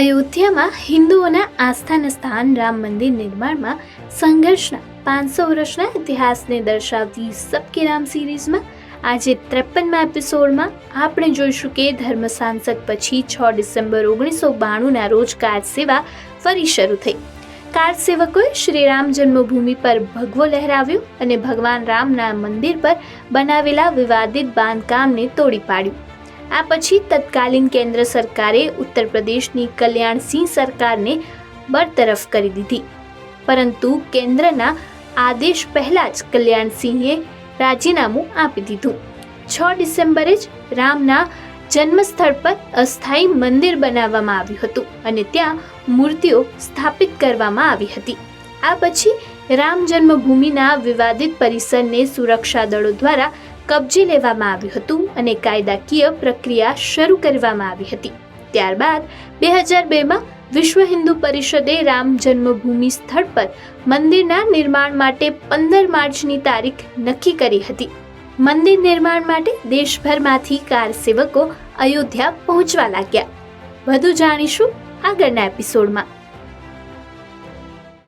અયોધ્યામાં હિન્દુઓના આસ્થાના સ્થાન રામ મંદિર નિર્માણમાં સંઘર્ષના પાંચસો વર્ષના ઇતિહાસને દર્શાવતી સબકે રામ સિરીઝમાં આજે ત્રેપનમાં એપિસોડમાં આપણે જોઈશું કે ધર્મ સાંસદ પછી છ ડિસેમ્બર ઓગણીસો બાણુંના રોજ કાર સેવા ફરી શરૂ થઈ. કાર સેવકોએ શ્રી રામ જન્મભૂમિ પર ભગવો લહેરાવ્યો અને ભગવાન રામના મંદિર પર બનાવેલા વિવાદિત બાંધકામને તોડી પાડ્યું. આ પછી તત્કાલીન કેન્દ્ર સરકારે ઉત્તર પ્રદેશની કલ્યાણસિંહ સરકારને બરતરફ કરી દીધી. પરંતુ કેન્દ્રના આદેશ પહેલાં જ કલ્યાણસિંહે રાજીનામું આપી દીધું. છ ડિસેમ્બરે જ રામના જન્મસ્થળ પર અસ્થાયી મંદિર બનાવવામાં આવ્યું હતું અને ત્યાં મૂર્તિઓ સ્થાપિત કરવામાં આવી હતી. આ પછી રામ જન્મભૂમિના વિવાદિત પરિસરને સુરક્ષા દળો દ્વારા કબજે લેવામાં આવ્યું હતું અને કાયદાકીય પ્રક્રિયા શરૂ કરવામાં આવી હતી. ત્યારબાદ બે હજાર બેમાં વિશ્વ હિન્દુ પરિષદે રામ જન્મભૂમિ સ્થળ પર મંદિરના નિર્માણ માટે પંદર માર્ચની તારીખ નક્કી કરી હતી. મંદિર નિર્માણ માટે દેશભરમાંથી કાર સેવકો અયોધ્યા પહોંચવા લાગ્યા. વધુ જાણીશું આગળના એપિસોડમાં.